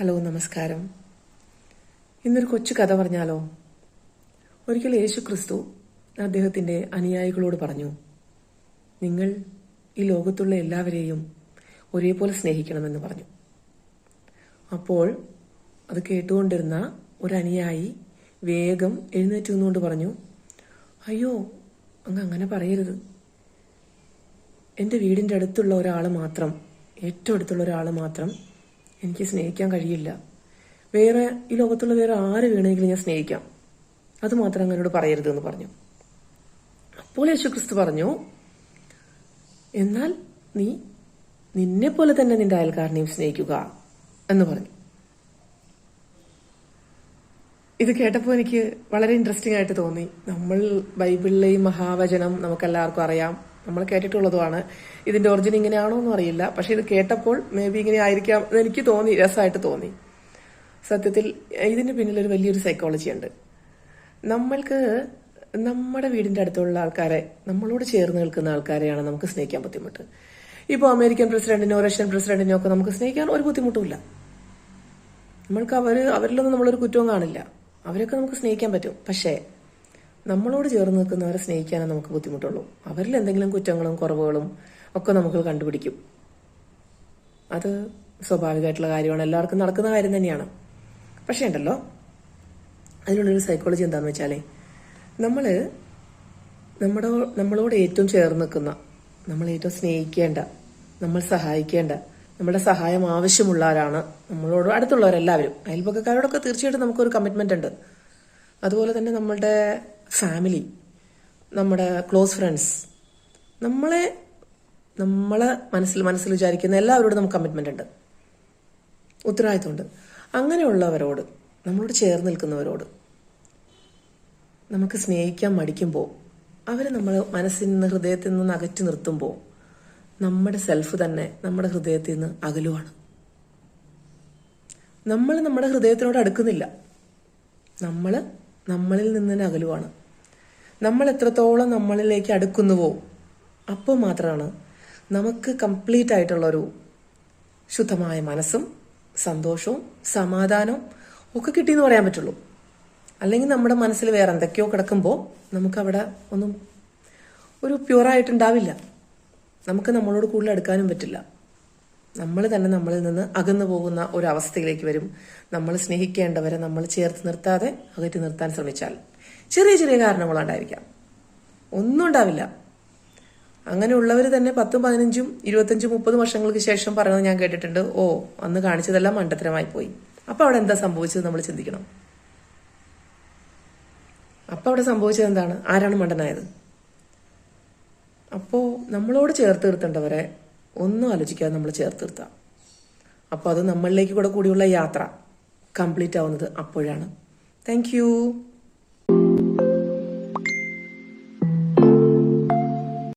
Hello നമസ്കാരം. ഇന്നൊരു കൊച്ചു കഥ പറഞ്ഞാലോ? ഒരിക്കൽ യേശു ക്രിസ്തു അദ്ദേഹത്തിന്റെ അനുയായികളോട് പറഞ്ഞു നിങ്ങൾ ഈ ലോകത്തുള്ള എല്ലാവരെയും ഒരേപോലെ സ്നേഹിക്കണമെന്ന് പറഞ്ഞു. അപ്പോൾ അത് കേട്ടുകൊണ്ടിരുന്ന ഒരു അനുയായി വേഗം എഴുന്നേറ്റ് നിന്നുകൊണ്ട് പറഞ്ഞു അയ്യോ അങ്ങ് അങ്ങനെ പറയരുത്. എന്റെ വീടിന്റെ അടുത്തുള്ള ഒരാൾ മാത്രം ഏറ്റവും അടുത്തുള്ള ഒരാൾ മാത്രം എനിക്ക് സ്നേഹിക്കാൻ കഴിയില്ല. വേറെ ഈ ലോകത്തുള്ള വേറെ ആര് വേണമെങ്കിലും ഞാൻ സ്നേഹിക്കാം. അത് മാത്രം അങ്ങനോട് പറയരുത് എന്ന് പറഞ്ഞു. അപ്പോൾ യേശുക്രിസ്തു പറഞ്ഞു എന്നാൽ നീ നിന്നെ പോലെ തന്നെ നിന്റെ അയൽക്കാരനെയും സ്നേഹിക്കുക എന്ന് പറഞ്ഞു. ഇത് കേട്ടപ്പോൾ എനിക്ക് വളരെ ഇൻട്രസ്റ്റിംഗ് ആയിട്ട് തോന്നി. നമ്മൾ ബൈബിളിലെയും മഹാവചനം നമുക്കെല്ലാവർക്കും അറിയാം. നമ്മൾ കേട്ടിട്ടുള്ളതുമാണ്. ഇതിന്റെ ഒറിജിൻ ഇങ്ങനെയാണോ എന്ന് അറിയില്ല. പക്ഷെ ഇത് കേട്ടപ്പോൾ മേ ബി ഇങ്ങനെ ആയിരിക്കാം എന്ന് എനിക്ക് തോന്നി രസമായിട്ട് തോന്നി. സത്യത്തിൽ ഇതിന് പിന്നിൽ ഒരു വലിയൊരു സൈക്കോളജി ഉണ്ട്. നമ്മൾക്ക് നമ്മുടെ വീടിന്റെ അടുത്തുള്ള ആൾക്കാരെ നമ്മളോട് ചേർന്ന് നിൽക്കുന്ന ആൾക്കാരെയാണ് നമുക്ക് സ്നേഹിക്കാൻ ബുദ്ധിമുട്ട്. ഇപ്പോൾ അമേരിക്കൻ പ്രസിഡന്റിനോ റഷ്യൻ പ്രസിഡന്റിനോ ഒക്കെ നമുക്ക് സ്നേഹിക്കാൻ ഒരു ബുദ്ധിമുട്ടുമില്ല നമ്മൾക്ക് അവർ അവരിലൊന്നും നമ്മളൊരു കുറ്റവും കാണില്ല. അവരൊക്കെ നമുക്ക് സ്നേഹിക്കാൻ പറ്റും. പക്ഷേ നമ്മളോട് ചേർന്ന് നിൽക്കുന്നവരെ സ്നേഹിക്കാനേ നമുക്ക് ബുദ്ധിമുട്ടുള്ളൂ. അവരിൽ എന്തെങ്കിലും കുറ്റങ്ങളും കുറവുകളും ഒക്കെ നമുക്ക് കണ്ടുപിടിക്കും. അത് സ്വാഭാവികമായിട്ടുള്ള കാര്യമാണ്. എല്ലാവർക്കും നടക്കുന്ന കാര്യം തന്നെയാണ്. പക്ഷേ ഉണ്ടല്ലോ അതിനുള്ളൊരു സൈക്കോളജി എന്താണെന്ന് വെച്ചാലേ നമ്മൾ നമ്മുടെ നമ്മളോട് ഏറ്റവും ചേർന്ന് നിൽക്കുന്ന നമ്മൾ ഏറ്റവും സ്നേഹിക്കേണ്ട നമ്മൾ സഹായിക്കേണ്ട നമ്മുടെ സഹായം ആവശ്യമുള്ളവരാണ് നമ്മളോട് അടുത്തുള്ളവരെല്ലാവരും അയൽപക്കക്കാരോടൊക്കെ തീർച്ചയായിട്ടും നമുക്കൊരു കമ്മിറ്റ്മെന്റ് ഉണ്ട്. അതുപോലെ തന്നെ നമ്മളുടെ ഫാമിലി നമ്മുടെ ക്ലോസ് ഫ്രണ്ട്സ് നമ്മളെ നമ്മളെ മനസ്സിൽ മനസ്സിൽ വിചാരിക്കുന്ന എല്ലാവരോടും നമുക്ക് കമ്മിറ്റ്മെന്റ് ഉണ്ട്. ഉത്തരവാദിത്തമുണ്ട് അങ്ങനെയുള്ളവരോട് നമ്മളോട് ചേർന്ന് നിൽക്കുന്നവരോട് നമുക്ക് സ്നേഹിക്കാൻ മടിക്കുമ്പോൾ അവരെ നമ്മൾ മനസ്സിൽ നിന്ന് ഹൃദയത്തിൽ നിന്ന് അകറ്റി നിർത്തുമ്പോൾ നമ്മുടെ സെൽഫ് തന്നെ നമ്മുടെ ഹൃദയത്തിൽ നിന്ന് അകലുവാണ്. നമ്മൾ നമ്മുടെ ഹൃദയത്തിനോട് അടുക്കുന്നില്ല. നമ്മൾ നമ്മളിൽ നിന്ന് തന്നെ അകലുവാണ്. നമ്മൾ എത്രത്തോളം നമ്മളിലേക്ക് അടുക്കുന്നുവോ അപ്പോൾ മാത്രമാണ് നമുക്ക് കംപ്ലീറ്റ് ആയിട്ടുള്ളൊരു ശുദ്ധമായ മനസ്സും സന്തോഷവും സമാധാനവും ഒക്കെ കിട്ടിയെന്ന് പറയാൻ പറ്റുള്ളൂ. അല്ലെങ്കിൽ നമ്മുടെ മനസ്സിൽ വേറെ എന്തൊക്കെയോ കിടക്കുമ്പോൾ നമുക്കവിടെ ഒന്നും ഒരു പ്യുവറായിട്ടുണ്ടാവില്ല നമുക്ക് നമ്മളോട് കൂടുതൽ അടുക്കാനും പറ്റില്ല. നമ്മൾ തന്നെ നമ്മളിൽ നിന്ന് അകന്നു പോകുന്ന ഒരവസ്ഥയിലേക്ക് വരും. നമ്മൾ സ്നേഹിക്കേണ്ടവരെ നമ്മൾ ചേർത്ത് നിർത്താതെ അകറ്റി നിർത്താൻ ശ്രമിച്ചാൽ. ചെറിയ ചെറിയ കാരണങ്ങളുണ്ടായിരിക്കാം. ഒന്നും ഉണ്ടാവില്ല. അങ്ങനെയുള്ളവർ തന്നെ പത്തും പതിനഞ്ചും ഇരുപത്തഞ്ചും മുപ്പതും വർഷങ്ങൾക്ക് ശേഷം പറയുന്നത് ഞാൻ കേട്ടിട്ടുണ്ട്. ഓ അന്ന് കാണിച്ചതെല്ലാം മണ്ടത്തരമായി പോയി. അപ്പൊ അവിടെ എന്താ സംഭവിച്ചത് നമ്മൾ ചിന്തിക്കണം. അപ്പൊ അവിടെ സംഭവിച്ചത് എന്താണ്? ആരാണ് മണ്ടനായത്? അപ്പോ നമ്മളോട് ചേർത്ത് നിർത്തേണ്ടവരെ ഒന്നും ആലോചിക്കാതെ നമ്മൾ ചേർത്ത് നിർത്താം. അപ്പോൾ അത് നമ്മളിലേക്ക് കൂടെ കൂടിയുള്ള യാത്ര കംപ്ലീറ്റ് ആവുന്നത് അപ്പോഴാണ്. താങ്ക്